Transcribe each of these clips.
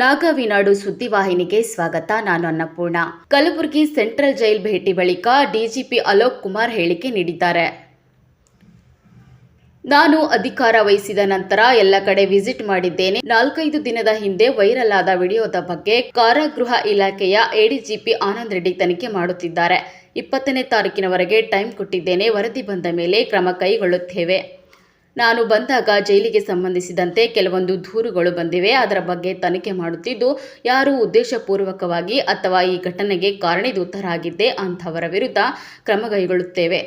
ನಾಗವಿನಾಡು ಸುದ್ದಿವಾಹಿನಿಗೆ ಸ್ವಾಗತ. ನಾನು Annapurna. Kalaburagi central jail ಭೇಟಿ ಬಳಿಕ ಡಿಜಿಪಿ ಅಲೋಕ್ ಕುಮಾರ್ ಹೇಳಿಕೆ ನೀಡಿದ್ದಾರೆ. ನಾನು ಅಧಿಕಾರ ವಹಿಸಿದ ನಂತರ ಎಲ್ಲ ಕಡೆ ವಿಸಿಟ್ ಮಾಡಿದ್ದೇನೆ. ನಾಲ್ಕೈದು ದಿನದ ಹಿಂದೆ ವೈರಲ್ ಆದ ವಿಡಿಯೋದ ಬಗ್ಗೆ ಕಾರಾಗೃಹ ಇಲಾಖೆಯ ಎಡಿಜಿಪಿ ಆನಂದ್ ರೆಡ್ಡಿ ತನಿಖೆ ಮಾಡುತ್ತಿದ್ದಾರೆ. ಇಪ್ಪತ್ತನೇ ತಾರೀಕಿನವರೆಗೆ ಟೈಮ್ ಕೊಟ್ಟಿದ್ದೇನೆ. ವರದಿ ಬಂದ ಮೇಲೆ ಕ್ರಮ ಕೈಗೊಳ್ಳುತ್ತೇವೆ. ನಾನು ಬಂದಾಗ ಜೈಲಿಗೆ ಸಂಬಂಧಿಸಿದಂತೆ ಕೆಲವೊಂದು ದೂರುಗಳು ಬಂದಿವೆ. ಅದರ ಬಗ್ಗೆ ತನಿಖೆ ಮಾಡುತ್ತಿದ್ದು, ಯಾರು ಉದ್ದೇಶಪೂರ್ವಕವಾಗಿ ಅಥವಾ ಈ ಘಟನೆಗೆ ಕಾರಣೀಭೂತರಾಗಿದ್ದೆ ಅಂಥವರ ವಿರುದ್ಧ ಕ್ರಮ ಕೈಗೊಳ್ಳುತ್ತೇವೆ.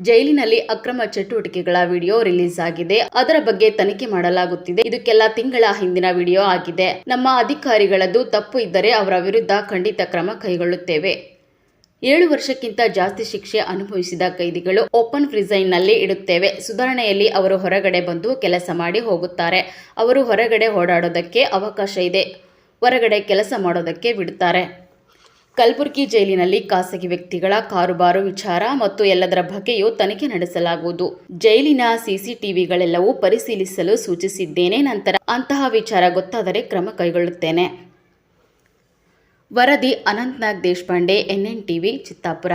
ಜೈಲಿನಲ್ಲಿ ಅಕ್ರಮ ಚಟುವಟಿಕೆಗಳ ವಿಡಿಯೋ ರಿಲೀಸ್ ಆಗಿದೆ. ಅದರ ಬಗ್ಗೆ ತನಿಖೆ ಮಾಡಲಾಗುತ್ತಿದೆ. ಇದಕ್ಕೆಲ್ಲ ಕೆಲ ತಿಂಗಳ ಹಿಂದಿನ ವಿಡಿಯೋ ಆಗಿದೆ. ನಮ್ಮ ಅಧಿಕಾರಿಗಳದ್ದು ತಪ್ಪು ಇದ್ದರೆ ಅವರ ವಿರುದ್ಧ ಖಂಡಿತ ಕ್ರಮ ಕೈಗೊಳ್ಳುತ್ತೇವೆ. ಏಳು ವರ್ಷಕ್ಕಿಂತ ಜಾಸ್ತಿ ಶಿಕ್ಷೆ ಅನುಭವಿಸಿದ ಕೈದಿಗಳು ಓಪನ್ ಫ್ರಿಸೈನ್ನಲ್ಲಿ ಇಡುತ್ತೇವೆ. ಸುಧಾರಣೆಯಲ್ಲಿ ಅವರು ಹೊರಗಡೆ ಬಂದು ಕೆಲಸ ಮಾಡಿ ಹೋಗುತ್ತಾರೆ. ಅವರು ಹೊರಗಡೆ ಓಡಾಡೋದಕ್ಕೆ ಅವಕಾಶ ಇದೆ. ಹೊರಗಡೆ ಕೆಲಸ ಮಾಡೋದಕ್ಕೆ ಬಿಡುತ್ತಾರೆ. ಕಲಬುರಗಿ ಜೈಲಿನಲ್ಲಿ ಖಾಸಗಿ ವ್ಯಕ್ತಿಗಳ ಕಾರುಬಾರು ವಿಚಾರ ಮತ್ತು ಎಲ್ಲದರ ಬಗ್ಗೆಯೂ ತನಿಖೆ ನಡೆಸಲಾಗುವುದು. ಜೈಲಿನ ಸಿಸಿಟಿವಿಗಳೆಲ್ಲವೂ ಪರಿಶೀಲಿಸಲು ಸೂಚಿಸಿದ್ದೇನೆ. ನಂತರ ಅಂತಹ ವಿಚಾರ ಗೊತ್ತಾದರೆ ಕ್ರಮ ಕೈಗೊಳ್ಳುತ್ತೇನೆ. ವರದಿ ಅನಂತ್ನಾಗ್ ದೇಶಪಾಂಡೆ ಎನ್ಎನ್ ಟಿವಿ ಚಿತ್ತಾಪುರ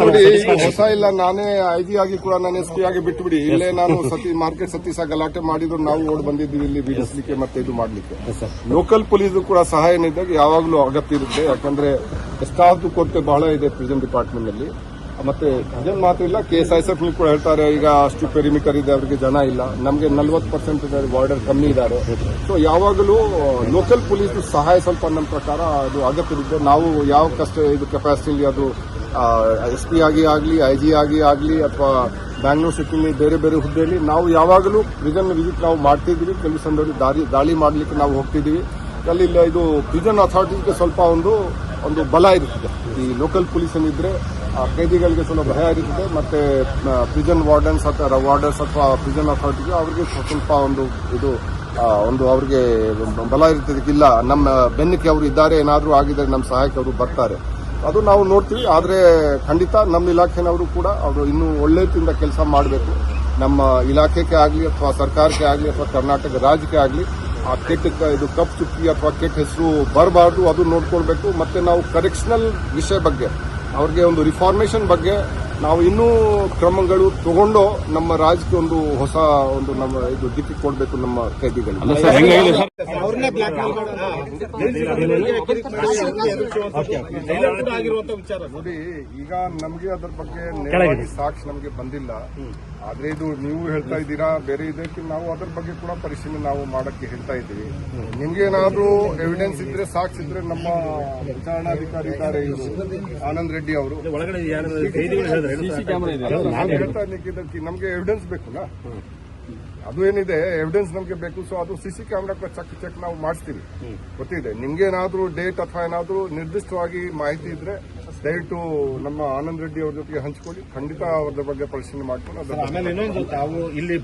ನೋಡಿ ಹೊಸ ಇಲ್ಲ ನಾನೇ ಐ ಜಿ ಆಗಿ ಕೂಡ ನಾನು ಎಸ್ ಪಿ ಆಗಿ ಬಿಟ್ಬಿಡಿ. ಇಲ್ಲೇ ನಾನು ಸತಿ ಮಾರ್ಕೆಟ್ ಸತೀಸ ಗಲಾಟೆ ಮಾಡಿದ್ರು ನಾವು ಓಡ್ ಬಂದಿದ್ದೀವಿ ಇಲ್ಲಿ ಬೀಳಿಸ್ಲಿಕ್ಕೆ ಮತ್ತೆ ಇದು ಮಾಡ್ಲಿಕ್ಕೆ. ಲೋಕಲ್ ಪೊಲೀಸ್ ಕೂಡ ಸಹಾಯ ನೀಡಿದಾಗ ಯಾವಾಗಲೂ ಅಗತ್ಯ ಇರುತ್ತೆ. ಯಾಕಂದ್ರೆ ಎಷ್ಟಾದ್ರೂ ಕೊರತೆ ಬಹಳ ಇದೆ ಪ್ರಿಸನ್ ಡಿಪಾರ್ಟ್ಮೆಂಟ್ನಲ್ಲಿ ಮತ್ತೆ ಅದೇನು ಮಾತ್ರ ಇಲ್ಲ ಕೆ ಎಸ್ ಐ ಕೂಡ ಹೇಳ್ತಾರೆ, ಈಗ ಅಷ್ಟು ಪೆರಿಮೀಟರ್ ಇದೆ ಅವರಿಗೆ ಜನ ಇಲ್ಲ. ನಮಗೆ ನಲ್ವತ್ತು ಪರ್ಸೆಂಟ್ ಬಾರ್ಡರ್ ಕಮ್ಮಿ ಇದ್ದಾರೆ. ಸೊ ಯಾವಾಗಲೂ ಲೋಕಲ್ ಪೊಲೀಸ್ ಸಹಾಯ ಸ್ವಲ್ಪ ನಮ್ಮ ಪ್ರಕಾರ ಅದು ಅಗತ್ಯವಿದ್ದು ನಾವು ಯಾವ ಕಷ್ಟ, ಇದು ಕೆಪಾಸಿಟಿಲಿ ಅದು ಎಸ್ ಪಿ ಆಗಿ ಆಗಲಿ ಐ ಜಿ ಆಗಿ ಆಗಲಿ, ಅಥವಾ ಬ್ಯಾಂಗ್ಳೂರ್ ಸಿಟಿಲಿ ಬೇರೆ ಬೇರೆ ಹುದ್ದೆಯಲ್ಲಿ, ನಾವು ಯಾವಾಗಲೂ ಪ್ರಿಸನ್ ವಿಸಿಟ್ ನಾವು ಮಾಡ್ತಿದ್ದೀವಿ. ಕೆಲವು ಸಂದರ್ಭದಲ್ಲಿ ದಾರಿ, ದಾಳಿ ಮಾಡಲಿಕ್ಕೆ ನಾವು ಹೋಗ್ತಿದ್ದೀವಿ. ಅಲ್ಲಿ ಇದು ಪ್ರಿಸನ್ ಅಥಾರಿಟಿಗೆ ಸ್ವಲ್ಪ ಒಂದು ಒಂದು ಬಲ ಇರುತ್ತದೆ. ಈ ಲೋಕಲ್ ಪೊಲೀಸ್ ಆ ಕೈದಿಗಳಿಗೆ ಸ್ವಲ್ಪ ಭಯ ಇರುತ್ತದೆ. ಮತ್ತೆ ಪ್ರಿಸನ್ ವಾರ್ಡನ್ಸ್ ಅಥವಾ ವಾರ್ಡರ್ಸ್ ಅಥವಾ ಪ್ರಿಸನ್ ಅಥಾರಿಟಿಗೆ ಅವರಿಗೆ ಸ್ವಲ್ಪ ಒಂದು ಇದು ಒಂದು ಅವ್ರಿಗೆ ಬಲ ಇರ್ತದೆ ಇಲ್ಲ ನಮ್ಮ ಬೆನ್ನಕ್ಕೆ ಅವರು ಇದ್ದಾರೆ, ಏನಾದರೂ ಆಗಿದ್ರೆ ನಮ್ಮ ಸಹಾಯಕ್ಕೆ ಅವರು ಬರ್ತಾರೆ. ಅದು ನಾವು ನೋಡ್ತೀವಿ. ಆದರೆ ಖಂಡಿತ ನಮ್ಮ ಇಲಾಖೆನವರು ಕೂಡ ಅವರು ಇನ್ನೂ ಒಳ್ಳೆಯದಿಂದ ಕೆಲಸ ಮಾಡಬೇಕು. ನಮ್ಮ ಇಲಾಖೆಗೆ ಆಗಲಿ ಅಥವಾ ಸರ್ಕಾರಕ್ಕೆ ಆಗಲಿ ಅಥವಾ ಕರ್ನಾಟಕ ರಾಜ್ಯಕ್ಕೆ ಆಗಲಿ ಆ ಕೆಟ್ಟ ಇದು ಕಪ್ ಚುಕ್ಕಿ ಅಥವಾ ಕೆಟ್ಟ ಹೆಸರು ಬರಬಾರ್ದು. ಅದು ನೋಡ್ಕೊಳ್ಬೇಕು. ಮತ್ತೆ ನಾವು ಕರೆಕ್ಷನಲ್ ವಿಷಯ ಬಗ್ಗೆ ಅವ್ರಿಗೆ ಒಂದು ರಿಫಾರ್ಮೇಷನ್ ಬಗ್ಗೆ ನಾವು ಇನ್ನೂ ಕ್ರಮಗಳು ತಗೊಂಡು ನಮ್ಮ ರಾಜ್ಯಕ್ಕೆ ಒಂದು ಹೊಸ ಒಂದು ನಮ್ಮ ಇದು ದಿಕ್ಕಿ ಕೊಡಬೇಕು ನಮ್ಮ ಕೈದಿಗಳಿಗೆ. ಅವ್ರನ್ನೇ ಬ್ಲಾಕ್ ಆಗಿರುವಂತ ವಿಚಾರ. ನೋಡಿ ಈಗ ನಮಗೆ ಅದ್ರ ಬಗ್ಗೆ ನೇರವಾಗಿ ಸಾಕ್ಷಿ ನಮಗೆ ಬಂದಿಲ್ಲ. ಆದ್ರೆ ಇದು ನೀವು ಹೇಳ್ತಾ ಇದ್ದೀರಾ ಬೇರೆ ಇದಕ್ಕೆ ನಾವು ಅದ್ರ ಬಗ್ಗೆ ಕೂಡ ಪರಿಶೀಲನೆ ನಾವು ಮಾಡಕ್ಕೆ ಹೇಳ್ತಾ ಇದ್ದೀವಿ. ನಿಮ್ಗೆ ಏನಾದರೂ ಎವಿಡೆನ್ಸ್ ಇದ್ರೆ ಸಾಕ್ಸ್ ಇದ್ರೆ ನಮ್ಮ ವಿಚಾರಣಾಧಿಕಾರಿ ಇದ್ದಾರೆ ಇವ್ರು, ಆನಂದ್ ರೆಡ್ಡಿ ಅವರು. ಒಳಗಡೆ ಯಾರು ಕೈದಿಗಳು ಹೇಳಿದ್ರೆ ನಾನು ಹೇಳ್ತಾ ಇದ್ದಕ್ಕೆ ಇದಕ್ಕೆ ನಮ್ಗೆ ಎವಿಡೆನ್ಸ್ ಬೇಕಲ್ಲ? ಅದು ಏನಿದೆ ಎವಿಡೆನ್ಸ್ ನಮ್ಗೆ ಬೇಕು ಸೊ ಅದು ಸಿಸಿ ಕ್ಯಾಮ್ರಾ ಚೆಕ್ ಚೆಕ್ ನಾವು ಮಾಡಿಸ್ತೀವಿ ಗೊತ್ತಿದೆ. ನಿಮ್ಗೆ ಏನಾದ್ರೂ ಡೇಟ್ ಅಥವಾ ಏನಾದರೂ ನಿರ್ದಿಷ್ಟವಾಗಿ ಮಾಹಿತಿ ಇದ್ರೆ ದಯವಿಟ್ಟು ನಮ್ಮ ಆನಂದ್ ರೆಡ್ಡಿ ಅವ್ರ ಜೊತೆಗೆ ಹಂಚ್ಕೊಳ್ಳಿ. ಖಂಡಿತ ಅವ್ರ ಬಗ್ಗೆ ಪರಿಶೀಲನೆ ಮಾಡ್ಕೊಂಡು ಅದ್ರ ತಾವು ಇಲ್ಲಿ